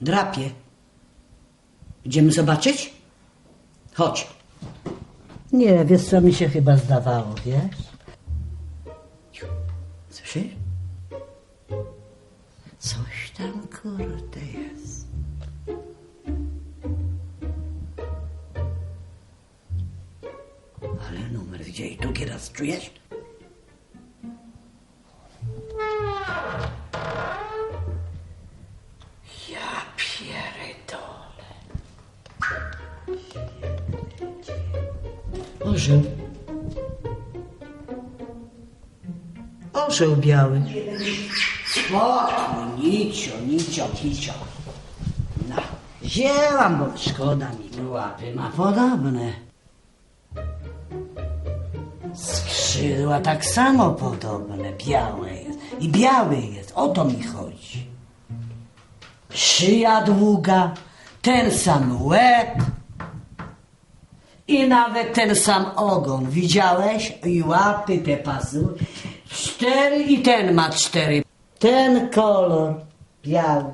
Drapie. Idziemy zobaczyć? Chodź. Nie, wiesz co mi się chyba zdawało, wiesz? Słyszysz? Coś tam kurde jest. Ale numer gdzie i drugi raz czujesz? Orzeł. Orzeł biały. Spokój, nicio, nicio, kicio. No, wzięłam, bo szkoda mi łapy ma podobne. Skrzydła tak samo podobne, białe jest. I biały jest, o to mi chodzi. Szyja długa, ten sam łeb i nawet ten sam ogon. Widziałeś? I łapy, te pazury. Cztery i ten ma cztery. Ten kolor biały.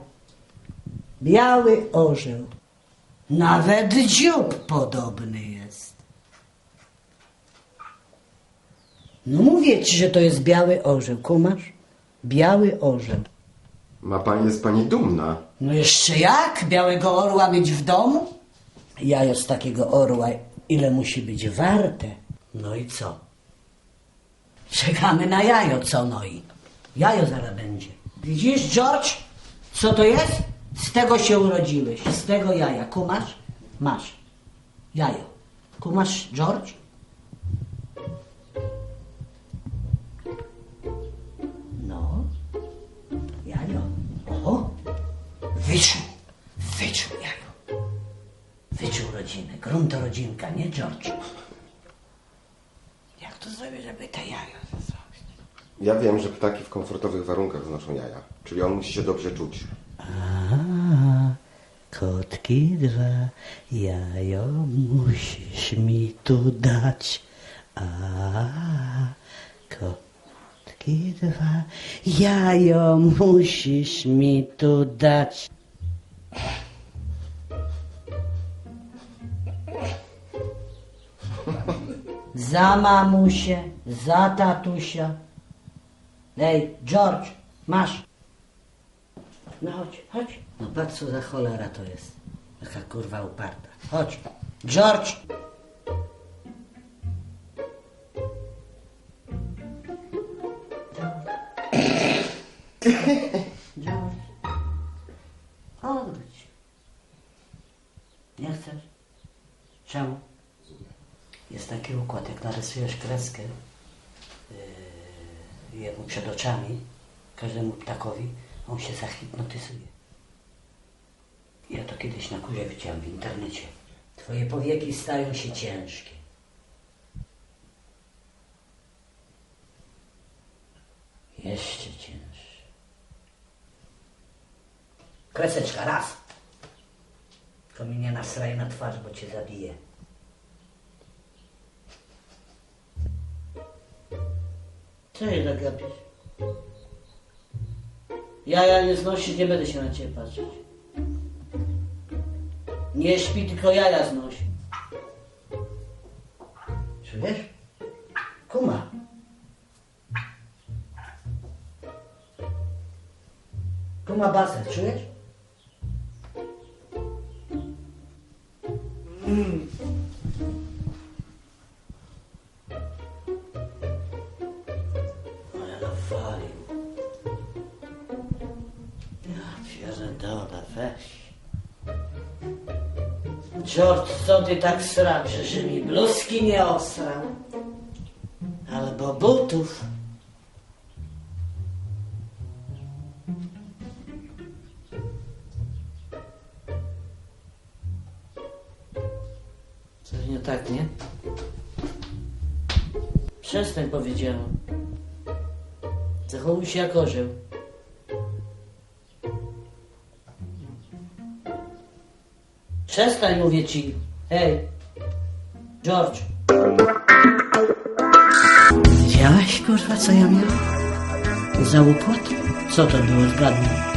Biały orzeł. Nawet dziób podobny jest. No mówię ci, że to jest biały orzeł. Kumasz? Biały orzeł. Ma pani, jest pani dumna. No jeszcze jak? Białego orła mieć w domu? Jajo z takiego orła, ile musi być warte? No i co? Czekamy na jajo, co no i? Jajo zaraz będzie. Widzisz, George? Co to jest? Z tego się urodziłeś, z tego jaja. Kumasz? Masz. Jajo. Kumasz, George? No. Jajo. O! Wyczuł. Wyczuł. Wyczuł rodzinę. Grunt to rodzinka, nie George? Jak to zrobić, żeby te jajo zrobić? Ja wiem, że ptaki w komfortowych warunkach znoszą jaja. Czyli on musi się dobrze czuć. A, kotki dwa, jajo musisz mi tu dać. A, kotki dwa, jajo musisz mi tu dać. Za mamusię, za tatusia. Ej, George, masz. No chodź, chodź. No patrz co za cholera to jest. Taka kurwa uparta. Chodź. George! George. Odwróć. Nie chcesz? Czemu? Taki układ, jak narysujesz kreskę yy, jemu przed oczami, każdemu ptakowi, on się zahipnotyzuje. Ja to kiedyś na kurze widziałem w internecie. Twoje powieki stają się ciężkie. Jeszcze cięższe. Kreseczka, raz. Tylko mi nie nasraj na twarz, bo cię zabiję. Co jej tak gapisz? Ja, ja nie znosić, nie będę się na ciebie patrzeć. Nie śpi, tylko jaja znosi. Czujesz? Kuma. Kuma basen, czujesz? Pierdolę, weź. George, co ty tak srasz, że mi bluzki nie osrał? Albo butów. Coś nie tak, nie? Przestań, powiedziałem. Zachowuj się jak orzeł. Przestań, mówię ci. Hej, George. Widziałeś, kurwa, co ja miałem? Za układ? Co to było, zgadnij.